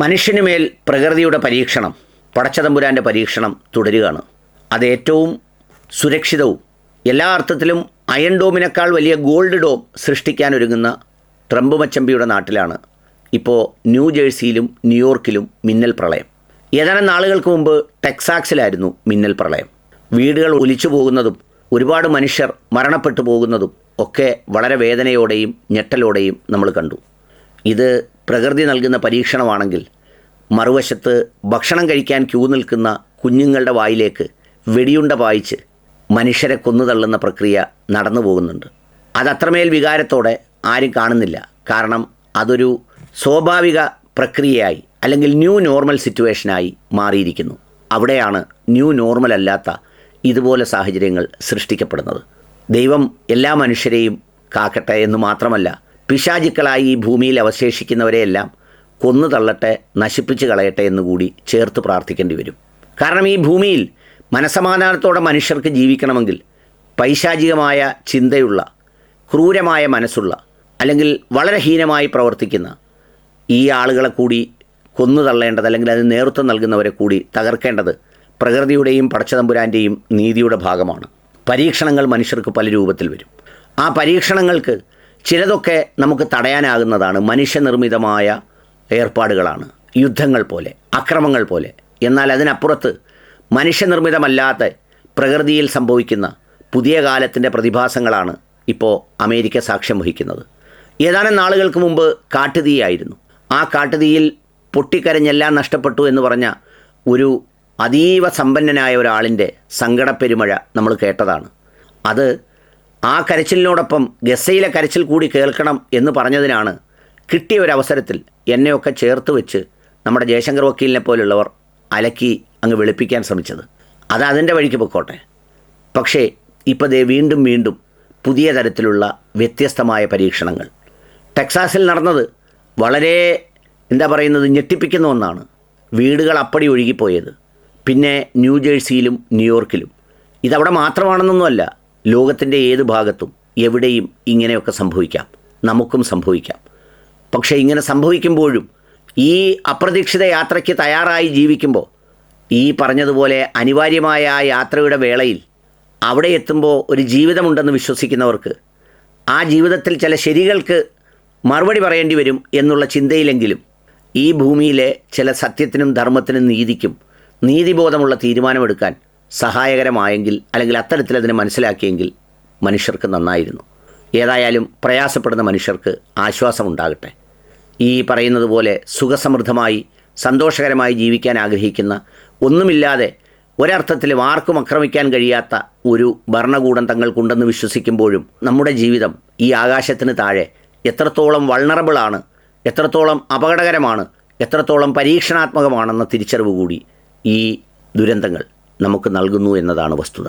മനുഷ്യന് മേൽ പ്രകൃതിയുടെ പരീക്ഷണം പടച്ചതമ്പുരാന്റെ പരീക്ഷണം തുടരുകയാണ്. അത് ഏറ്റവും സുരക്ഷിതവും എല്ലാ അർത്ഥത്തിലും അയൺ ഡോമിനേക്കാൾ വലിയ ഗോൾഡ് ഡോം സൃഷ്ടിക്കാനൊരുങ്ങുന്ന ട്രംപ് മച്ചമ്പിയുടെ നാട്ടിലാണ് ഇപ്പോൾ ന്യൂ ജേഴ്സിയിലും ന്യൂയോർക്കിലും മിന്നൽ പ്രളയം. ഏതാനും നാളുകൾക്ക് മുമ്പ് ടെക്സാക്സിലായിരുന്നു മിന്നൽ പ്രളയം. വീടുകൾ ഒലിച്ചു പോകുന്നതും ഒരുപാട് മനുഷ്യർ മരണപ്പെട്ടു പോകുന്നതും ഒക്കെ വളരെ വേദനയോടെയും ഞെട്ടലോടെയും നമ്മൾ കണ്ടു. ഇത് പ്രകൃതി നൽകുന്ന പരീക്ഷണമാണെങ്കിൽ മറുവശത്ത് ഭക്ഷണം കഴിക്കാൻ ക്യൂ നിൽക്കുന്ന കുഞ്ഞുങ്ങളുടെ വായിലേക്ക് വെടിയുണ്ട പായിച്ച് മനുഷ്യരെ കൊന്നുതള്ളുന്ന പ്രക്രിയ നടന്നു പോകുന്നുണ്ട്. അതത്രമേൽ വികാരത്തോടെ ആരും കാണുന്നില്ല. കാരണം അതൊരു സ്വാഭാവിക പ്രക്രിയയായി അല്ലെങ്കിൽ ന്യൂ നോർമൽ സിറ്റുവേഷനായി മാറിയിരിക്കുന്നു. അവിടെയാണ് ന്യൂ നോർമൽ അല്ലാത്ത ഇതുപോലെ സാഹചര്യങ്ങൾ സൃഷ്ടിക്കപ്പെടുന്നത്. ദൈവം എല്ലാ മനുഷ്യരെയും കാക്കട്ടെ എന്ന് മാത്രമല്ല പിശാചുക്കളായി ഈ ഭൂമിയിൽ അവശേഷിക്കുന്നവരെയെല്ലാം കൊന്നു തള്ളട്ടെ നശിപ്പിച്ച് കളയട്ടെ എന്നുകൂടി ചേർത്ത് പ്രാർത്ഥിക്കേണ്ടി വരും. കാരണം ഈ ഭൂമിയിൽ മനസമാധാനത്തോടെ മനുഷ്യർക്ക് ജീവിക്കണമെങ്കിൽ പൈശാചികമായ ചിന്തയുള്ള ക്രൂരമായ മനസ്സുള്ള അല്ലെങ്കിൽ വളരെ ഹീനമായി പ്രവർത്തിക്കുന്ന ഈ ആളുകളെ കൂടി കൊന്നു തള്ളേണ്ടത് അല്ലെങ്കിൽ അതിന് നേതൃത്വം നൽകുന്നവരെ കൂടി തകർക്കേണ്ടത് പ്രകൃതിയുടെയും പടച്ചതമ്പുരാന്റെയും നീതിയുടെ ഭാഗമാണ്. പരീക്ഷണങ്ങൾ മനുഷ്യർക്ക് പല രൂപത്തിൽ വരും. ആ പരീക്ഷണങ്ങൾക്ക് ചിലതൊക്കെ നമുക്ക് തടയാനാകുന്നതാണ് മനുഷ്യനിർമ്മിതമായ ഏർപ്പാടുകളാണ്. യുദ്ധങ്ങൾ പോലെ അക്രമങ്ങൾ പോലെ. എന്നാൽ അതിനപ്പുറത്ത് മനുഷ്യനിർമ്മിതമല്ലാത്ത പ്രകൃതിയിൽ സംഭവിക്കുന്ന പുതിയ കാലത്തിന്റെ പ്രതിഭാസങ്ങളാണ് ഇപ്പോൾ അമേരിക്ക സാക്ഷ്യം വഹിക്കുന്നത്. ഏതാനും നാളുകൾക്ക് മുമ്പ് കാട്ടുതീയായിരുന്നു. ആ കാട്ടുതീയിൽ പൊട്ടിക്കരഞ്ഞെല്ലാം നഷ്ടപ്പെട്ടു എന്ന് പറഞ്ഞ ഒരു അതീവ സമ്പന്നനായ ഒരാളിന്റെ സങ്കടപ്പെരുമഴ നമ്മൾ കേട്ടതാണ്. അത് ആ കരച്ചിലിനോടൊപ്പം ഗസയിലെ കരച്ചിൽ കൂടി കേൾക്കണം എന്ന് പറഞ്ഞതിനാണ് കിട്ടിയ ഒരു അവസരത്തിൽ എന്നെയൊക്കെ ചേർത്ത് വെച്ച് നമ്മുടെ ജയശങ്കർ വക്കീലിനെ പോലുള്ളവർ അലക്കി അങ്ങ് വെളുപ്പിക്കാൻ ശ്രമിച്ചത്. അത് അതിന്റെ വഴിക്ക് പൊക്കോട്ടെ. പക്ഷേ ഇപ്പോൾ ദേ വീണ്ടും വീണ്ടും പുതിയ തരത്തിലുള്ള വ്യത്യസ്തമായ പരീക്ഷണങ്ങൾ. ടെക്സാസിൽ നടന്നത് വളരെ എന്താ പറയുന്നത് ഞെട്ടിപ്പിക്കുന്ന ഒന്നാണ്. വീടുകൾ അപ്പടി ഒഴുകിപ്പോയത്. പിന്നെ ന്യൂജേഴ്സിയിലും ന്യൂയോർക്കിലും. ഇതവിടെ മാത്രമാണെന്നൊന്നുമല്ല. ലോകത്തിന്റെ ഏത് ഭാഗത്തും എവിടെയും ഇങ്ങനെയൊക്കെ സംഭവിക്കാം. നമുക്കും സംഭവിക്കാം. പക്ഷേ ഇങ്ങനെ സംഭവിക്കുമ്പോഴും ഈ അപ്രതീക്ഷിത യാത്രയ്ക്ക് തയ്യാറായി ജീവിക്കുമ്പോൾ ഈ പറഞ്ഞതുപോലെ അനിവാര്യമായ ആ യാത്രയുടെ വേളയിൽ അവിടെ എത്തുമ്പോൾ ഒരു ജീവിതമുണ്ടെന്ന് വിശ്വസിക്കുന്നവർക്ക് ആ ജീവിതത്തിൽ ചില ശരികൾക്ക് മറുപടി പറയേണ്ടി വരും എന്നുള്ള ചിന്തയിലെങ്കിലും ഈ ഭൂമിയിലെ ചില സത്യത്തിനും ധർമ്മത്തിനും നീതിക്കും നീതിബോധമുള്ള തീരുമാനമെടുക്കാൻ സഹായകരമായെങ്കിൽ അല്ലെങ്കിൽ അത്തരത്തിൽ അതിനെ മനസ്സിലാക്കിയെങ്കിൽ മനുഷ്യർക്ക് നന്നായിരുന്നു. ഏതായാലും പ്രയാസപ്പെടുന്ന മനുഷ്യർക്ക് ആശ്വാസമുണ്ടാകട്ടെ ഈ പറയുന്നത് പോലെ സുഖസമൃദ്ധമായി സന്തോഷകരമായി ജീവിക്കാൻ ആഗ്രഹിക്കുന്ന ഒന്നുമില്ലാതെ ഒരർത്ഥത്തിലും ആർക്കും ആക്രമിക്കാൻ കഴിയാത്ത ഒരു ഭരണകൂടം തങ്ങൾക്കുണ്ടെന്ന് വിശ്വസിക്കുമ്പോഴും നമ്മുടെ ജീവിതം ഈ ആകാശത്തിന് താഴെ എത്രത്തോളം വൾണറബിളാണ് എത്രത്തോളം അപകടകരമാണ് എത്രത്തോളം പരീക്ഷണാത്മകമാണെന്ന തിരിച്ചറിവ് കൂടി ഈ ദുരന്തങ്ങൾ നമുക്ക് നൽകുന്നു എന്നതാണ് വസ്തുത.